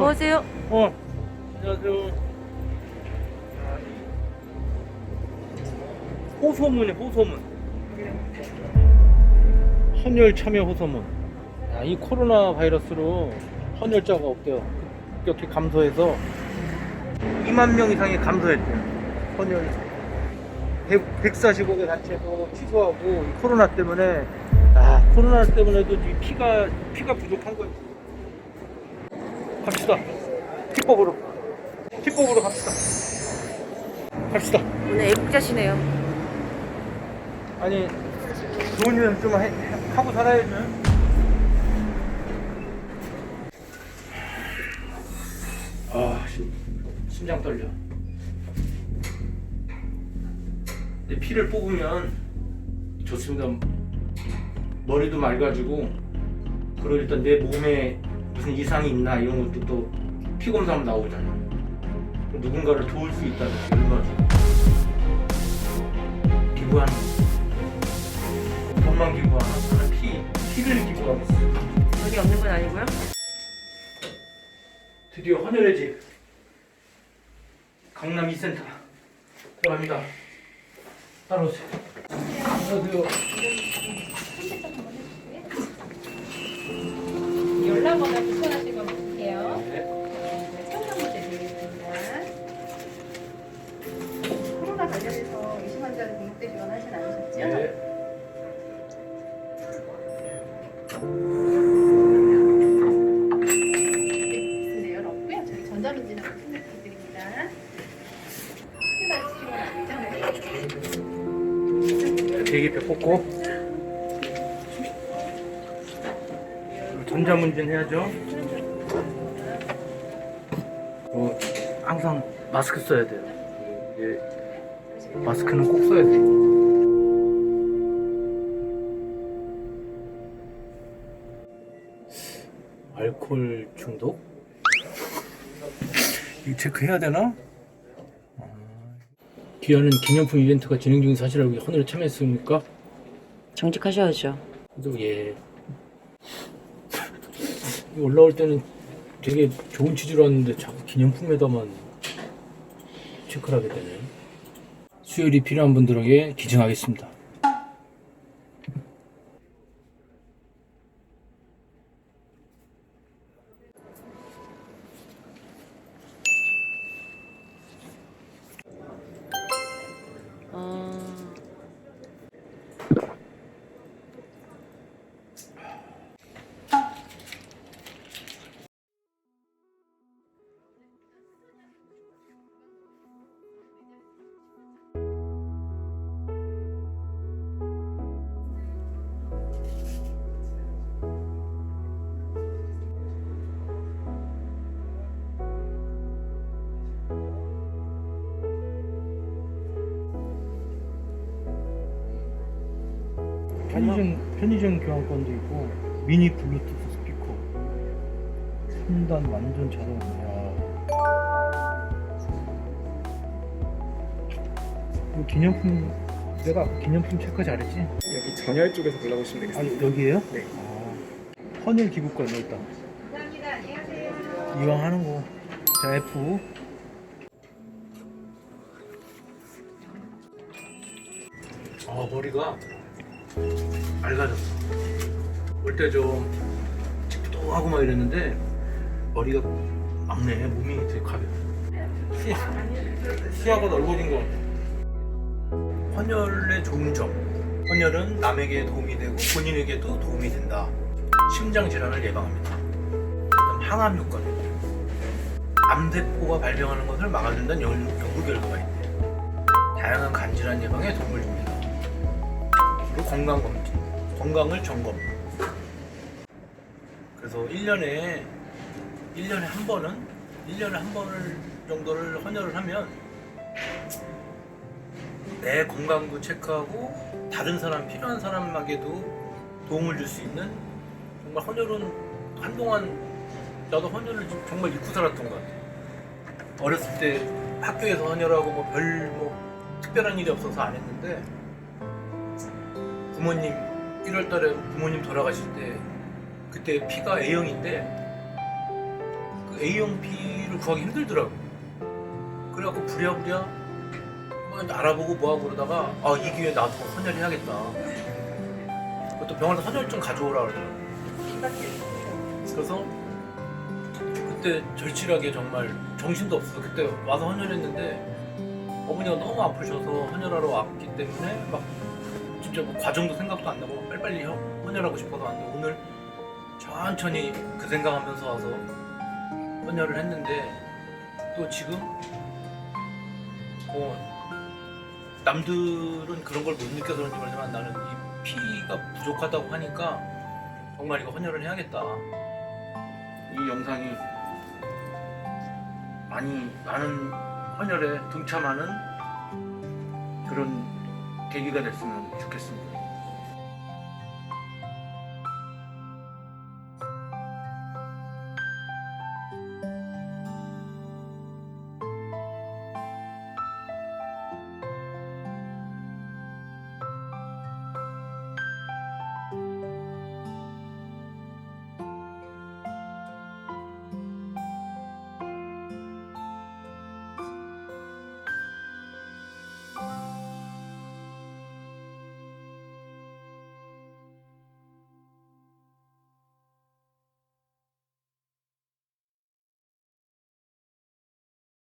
안녕하세요. 어, 안녕하세요. 호소문이 호소문. 헌혈 참여 호소문. 아, 이 코로나 바이러스로 헌혈자가 없대요. 급격히 감소해서 2만 명 이상이 감소했대요. 헌혈. 100, 145개 단체도 취소하고 이 코로나 때문에 아 코로나 때문에도 이 피가 피가 부족한 거예요. 갑시다. 피법으로. 피법으로 갑시다. 갑시다. 오늘 애국자시네요. 아니 좋은 일좀 하고 살아야죠. 아 심, 심장 떨려. 근데 피를 뽑으면 좋습니다. 머리도 맑아지고 그리고 일단 내 몸에 무슨 이상이 있나 이런 것도 또 피 검사하면 나오잖아요. 누군가를 도울 수 있다는 좋아. 기부하는 거. 돈만 기부하나? 피, 피를 기부하겠어. 여기 없는 건 아니고요. 드디어 헌혈의 집 강남 2센터 들어갑니다. 따라오세요. 안녕하세요. 연락번호 볼게요. 네. 문제 드리겠습니다. 코로나 관련해서 의심 환자를 등록돼 지원하진 않으셨죠? 네. 네, 있습니다. 열 없고요. 저희 전자문진하고 신경 부탁드립니다. 크게 받으시면 대기표 뽑고 전자문진 해야죠. 어, 항상 마스크 써야 돼요. 예, 마스크는 꼭 써야 돼요. 알코올 중독? 이거 체크해야 되나? 귀하는 기념품 이벤트가 진행 중인 사실 알고 헌혈에 참여했습니까? 정직하셔야죠. 그래도 예. 올라올 때는 되게 좋은 취지로 왔는데 자꾸 기념품에다만 체크를 하게 되네. 수혈이 필요한 분들에게 기증하겠습니다. 편의점 편의점 교환권도 있고 미니 블루투스 스피커 3단 완전 자동이야. 이거 기념품 내가 기념품 체크 잘했지? 여기 전열 쪽에서 골라보시면 되겠습니다. 아니 여기에요? 네. 아, 헌혈 기부권 일단 감사합니다. 안녕하세요. 이왕 하는 거. 자 F. 아 머리가 맑아졌어. 올 때 좀 찌뿌둥하고 막 이랬는데 머리가 막네. 몸이 되게 가벼워. 시, 시야가 넓어진 것 같아. 헌혈의 좋은 점. 헌혈은 남에게 도움이 되고 본인에게도 도움이 된다. 심장 질환을 예방합니다. 항암 효과도 암세포가 발병하는 것을 막아준다는 연, 연구 결과가 있대요. 다양한 간질환 예방에 도움을 줍니다. 건강 검진, 건강을 점검. 그래서 1년에 1년에 한 번은 1년에 한 번을 정도를 헌혈을 하면 내 건강도 체크하고 다른 사람 필요한 사람에게도 도움을 줄 수 있는 정말 헌혈은 한동안 나도 헌혈을 좀 정말 잊고 살았던 것 같아. 어렸을 때 학교에서 헌혈하고 뭐 별뭐 특별한 일이 없어서 안 했는데 부모님 1월달에 부모님 돌아가실 때 그때 피가 A형인데 그 A형 피를 구하기 힘들더라고. 그래갖고 부랴부랴 뭐 알아보고 뭐하고 그러다가 아 이 기회에 나도 헌혈 해야겠다. 그것도 병원에서 헌혈증 가져오라 그러더라고. 그래서 그때 절실하게 정말 정신도 없어서 그때 와서 헌혈했는데 어머니가 너무 아프셔서 헌혈하러 왔기 때문에 막 진짜 뭐 과정도 생각도 안 나고 빨리빨리 헌- 헌혈하고 싶어서 왔는데 오늘 천천히 그 생각하면서 와서 헌혈을 했는데 또 지금 뭐 남들은 그런 걸 못 느껴서 그런지 모르지만 나는 이 피가 부족하다고 하니까 정말 이거 헌혈을 해야겠다. 이 영상이 많이 많은 헌혈에 동참하는 그런 계기가 됐으면 좋겠습니다.